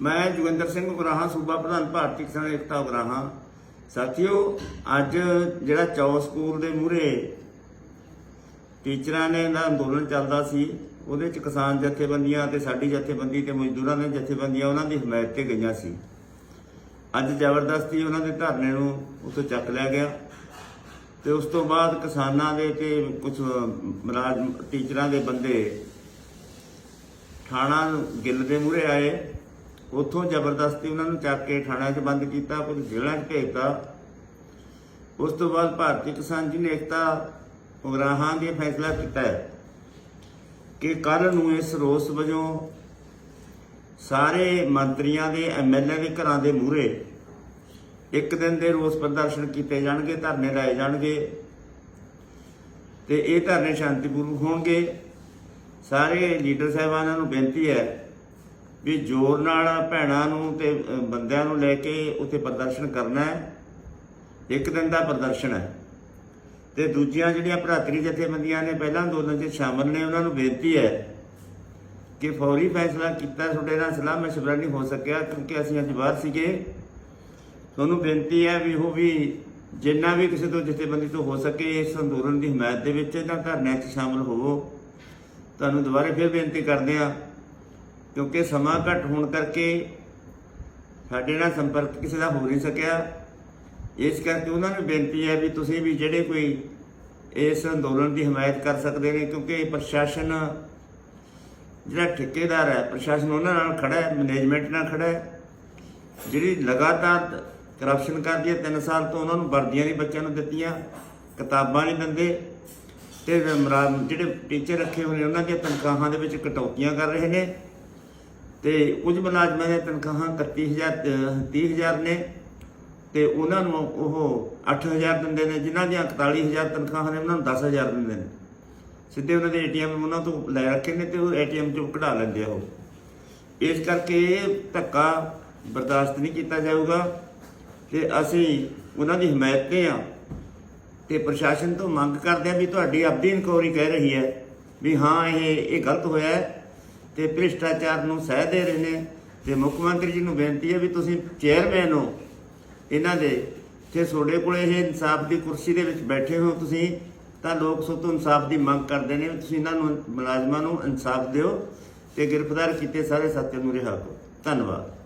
ਮੈਂ ਜੋਗਿੰਦਰ ਸਿੰਘ ਉਗਰਾਹਾਂ, ਸੂਬਾ ਪ੍ਰਧਾਨ ਭਾਰਤੀ ਕਿਸਾਨ ਏਕਤਾ ਉਗਰਾਹਾਂ। ਸਾਥੀਓ, ਅੱਜ ਜਿਹੜਾ ਚੌ ਸਕੂਲ ਦੇ ਮੂਹਰੇ ਟੀਚਰਾਂ ਨੇ ਦਾ ਅੰਦੋਲਨ ਚੱਲਦਾ ਸੀ, ਉਹਦੇ ਚ ਕਿਸਾਨ ਜਥੇਬੰਦੀਆਂ ਤੇ ਸਾਡੀ ਜਥੇਬੰਦੀ ਤੇ ਮਜ਼ਦੂਰਾਂ ਦੇ ਜਥੇਬੰਦੀਆਂ ਉਹਨਾਂ ਦੀ ਹਮਾਇਤ ਤੇ ਗਈਆਂ ਸੀ। ਅੱਜ ਜ਼ਬਰਦਸਤੀ ਉਹਨਾਂ ਦੇ ਧਰਨੇ ਨੂੰ ਉੱਥੋਂ ਚੱਕ ਲਿਆ ਗਿਆ ਤੇ ਉਸ ਤੋਂ ਬਾਅਦ ਕਿਸਾਨਾਂ ਦੇ ਤੇ ਕੁਝ ਮਰਾਜ ਟੀਚਰਾਂ ਦੇ ਬੰਦੇ ਥਾਣਾ ਗਿੱਲ ਦੇ ਮੂਹਰੇ ਆਏ। ਉੱਥੋਂ ਜ਼ਬਰਦਸਤੀ ਉਹਨਾਂ ਨੂੰ ਚੱਕ ਕੇ ਥਾਣਾ 'ਚ ਬੰਦ ਕੀਤਾ, ਕੁਝ ਜੇਲ੍ਹਾਂ 'ਚ ਭੇਜਤਾ। ਉਸ ਤੋਂ ਬਾਅਦ ਭਾਰਤੀ ਕਿਸਾਨ ਜੀ ਨੇ ਏਕਤਾ ਉਗਰਾਹਾਂ ਦੇ ਫੈਸਲਾ ਕੀਤਾ ਹੈ ਕਿ ਕੱਲ ਨੂੰ ਇਸ ਰੋਸ ਵਜੋਂ ਸਾਰੇ ਮੰਤਰੀਆਂ ਦੇ ਐਮਐਲਏ ਦੇ ਘਰਾਂ ਦੇ ਮੂਹਰੇ ਇੱਕ ਦਿਨ ਦੇ ਰੋਸ ਪ੍ਰਦਰਸ਼ਨ ਕੀਤੇ ਜਾਣਗੇ, ਧਰਨੇ ਲਾਏ ਜਾਣਗੇ ਤੇ ਇਹ ਧਰਨੇ ਸ਼ਾਂਤੀਪੂਰਵਕ ਹੋਣਗੇ। ਸਾਰੇ ਲੀਡਰ ਸਾਹਿਬਾਨਾਂ ਨੂੰ ਬੇਨਤੀ ਹੈ ਵੀ ਜ਼ੋਰ ਨਾਲ ਭੈਣਾਂ ਨੂੰ ਤੇ ਬੰਦਿਆਂ ਨੂੰ ਲੈ ਕੇ ਉੱਥੇ ਪ੍ਰਦਰਸ਼ਨ ਕਰਨਾ ਹੈ। ਇੱਕ ਦਿਨ ਦਾ ਪ੍ਰਦਰਸ਼ਨ ਹੈ। ਤੇ ਦੂਜੀਆਂ ਜਿਹੜੀਆਂ ਭਰਾਤਰੀ ਜਥੇਬੰਦੀਆਂ ਨੇ ਪਹਿਲਾਂ ਅੰਦੋਲਨ 'ਚ ਸ਼ਾਮਲ ਨੇ, ਉਹਨਾਂ ਨੂੰ ਬੇਨਤੀ ਹੈ ਕਿ ਫੌਰੀ ਫੈਸਲਾ ਕੀਤਾ, ਤੁਹਾਡੇ ਨਾਲ ਸਲਾਹ ਮਸ਼ਵਰਾ ਨਹੀਂ ਹੋ ਸਕਿਆ, ਕਿਉਂਕਿ ਅਸੀਂ ਅੱਜ ਬਾਹਰ ਸੀਗੇ। ਤੁਹਾਨੂੰ ਬੇਨਤੀ ਹੈ ਵੀ ਉਹ ਵੀ ਜਿੰਨਾ ਵੀ ਕਿਸੇ ਤੋਂ ਜਥੇਬੰਦੀ ਤੋਂ ਹੋ ਸਕੇ, ਇਸ ਅੰਦੋਲਨ ਦੀ ਹਮਾਇਤ ਦੇ ਵਿੱਚ ਇਹਨਾਂ ਧਰਨਿਆਂ 'ਚ ਸ਼ਾਮਲ ਹੋਵੋ। ਤੁਹਾਨੂੰ ਦੁਬਾਰਾ ਫਿਰ ਬੇਨਤੀ ਕਰਦੇ ਆ ਕਿਉਂਕਿ ਸਮਾਂ ਘੱਟ ਹੋਣ ਕਰਕੇ ਸਾਡੇ ਨਾਲ ਸੰਪਰਕ ਕਿਸੇ ਦਾ ਹੋ ਨਹੀਂ ਸਕਿਆ। ਇਸ ਕਰਕੇ ਉਹਨਾਂ ਨੂੰ ਬੇਨਤੀ ਹੈ ਵੀ ਤੁਸੀਂ ਵੀ ਜਿਹੜੇ ਕੋਈ ਇਸ ਅੰਦੋਲਨ ਦੀ ਹਮਾਇਤ ਕਰ ਸਕਦੇ ਨੇ, ਕਿਉਂਕਿ ਪ੍ਰਸ਼ਾਸਨ ਜਿਹੜਾ ਠੇਕੇਦਾਰ ਹੈ, ਪ੍ਰਸ਼ਾਸਨ ਉਹਨਾਂ ਨਾਲ ਖੜਾ ਹੈ ਮੈਨੇਜਮੈਂਟ ਨਾਲ ਖੜਾ ਹੈ, ਜਿਹੜੀ ਲਗਾਤਾਰ ਕਰਪਸ਼ਨ ਕਰਦੀ ਹੈ 3 ਸਾਲ ਤੋਂ ਉਹਨਾਂ ਨੂੰ ਵਰਦੀਆਂ ਨਹੀਂ ਬੱਚਿਆਂ ਨੂੰ ਦਿੱਤੀਆਂ, ਕਿਤਾਬਾਂ ਨਹੀਂ ਦਿੰਦੇ ਤੇ ਜਿਹੜੇ ਟੀਚਰ ਰੱਖੇ ਹੋਏ ਨੇ, ਉਹਨਾਂ ਦੀਆਂ ਤਨਖਾਹਾਂ ਦੇ ਵਿੱਚ ਕਟੌਤੀਆਂ ਕਰ ਰਹੇ ਨੇ। ਤੇ ਕੁਝ ਮੁਲਾਜ਼ਮਾਂ ਦੀਆਂ ਤਨਖਾਹਾਂ 31000 ਅਹ 30000 ਨੇ ਤੇ ਉਹਨਾਂ ਨੂੰ ਉਹ 8000 ਦਿੰਦੇ ਨੇ, ਜਿਨ੍ਹਾਂ ਦੀਆਂ 41000 ਤਨਖਾਹਾਂ ਨੇ, ਉਹਨਾਂ ਨੂੰ 10000 ਦਿੰਦੇ ਨੇ। ਸਿੱਧੇ ਉਹਨਾਂ ਦੇ ਏਟੀਐਮ ਉਹਨਾਂ ਤੋਂ ਲੈ ਰੱਖੇ ਨੇ ਤੇ ਉਹ ਏਟੀਐਮ ਚੋਂ ਕਢਾ ਲੈਂਦੇ ਆ ਉਹ। ਇਸ ਕਰਕੇ ਇਹ ਧੱਕਾ ਬਰਦਾਸ਼ਤ ਨਹੀਂ ਕੀਤਾ ਜਾਊਗਾ ਤੇ ਅਸੀਂ ਉਹਨਾਂ ਦੀ ਹਮਾਇਤ ਤੇ ਆ ਤੇ ਪ੍ਰਸ਼ਾਸਨ ਤੋਂ ਮੰਗ ਕਰਦੇ ਆ ਵੀ ਤੁਹਾਡੀ ਆਪਦੀ ਇਨਕੁਆਇਰੀ ਕਹਿ ਰਹੀ ਹੈ ਵੀ ਹਾਂ, ਇਹ ਇਹ ਗਲਤ ਹੋਇਆ ਹੈ। ਤੇ ਭ੍ਰਿਸ਼ਟਾਚਾਰ ਨੂੰ ਸਹਿ ਦੇ ਰਹੇ ਨੇ। ਤੇ ਮੁੱਖ ਮੰਤਰੀ ਜੀ ਨੂੰ ਬੇਨਤੀ ਹੈ ਵੀ ਤੁਸੀਂ ਚੇਅਰਮੈਨ ਹੋ। ਇਹਨਾਂ ਦੇ ਤੇ ਤੁਹਾਡੇ ਕੋਲੇ ਇਹ ਇਨਸਾਫ ਦੀ ਕੁਰਸੀ ਦੇ ਵਿੱਚ ਬੈਠੇ ਹੋ ਤੁਸੀਂ, ਤਾਂ ਲੋਕ ਸੋ ਤੋਂ ਇਨਸਾਫ ਦੀ ਮੰਗ ਕਰਦੇ ਨੇ ਵੀ ਤੁਸੀਂ ਇਹਨਾਂ ਨੂੰ ਮੁਲਾਜ਼ਮਾਂ ਨੂੰ ਇਨਸਾਫ ਦਿਓ ਤੇ ਗ੍ਰਿਫਤਾਰ ਕੀਤੇ ਸਾਰੇ ਸਾਥੀਆਂ ਨੂੰ ਰਿਹਾ ਕਰੋ। ਧੰਨਵਾਦ।